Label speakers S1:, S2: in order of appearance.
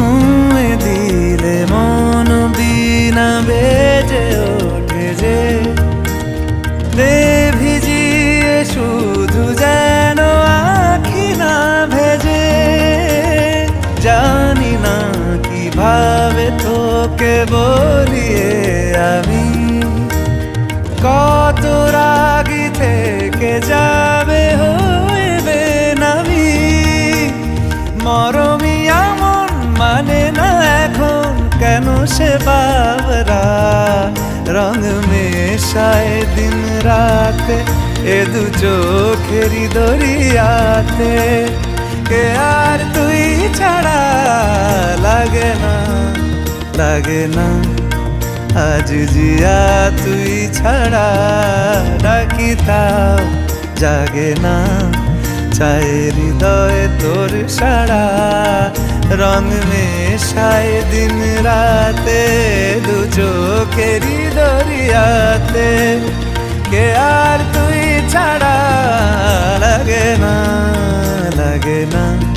S1: ছুঁয়ে দিলে মন বিনা বেজে ওঠে যে। দে ভিজিয়ে শুধু যেন আখি না ভেজে। জানি না কীভাবে তোকে বলিয়ে আমি সে বাবরা রং মেশায় দিন রাতে এ দু চোখেরি দরিয়াতে কে আর তুই ছাড়া লাগে না লাগে না আজ জিয়া তুই ছাড়া ডাকি তাও জাগে না চায় হৃদয় তোর সারা রং মেশায় দিন রাতে দু চোখেরই দরিয়াতে। কে আর তুই ছাড়া লাগে না লাগে না।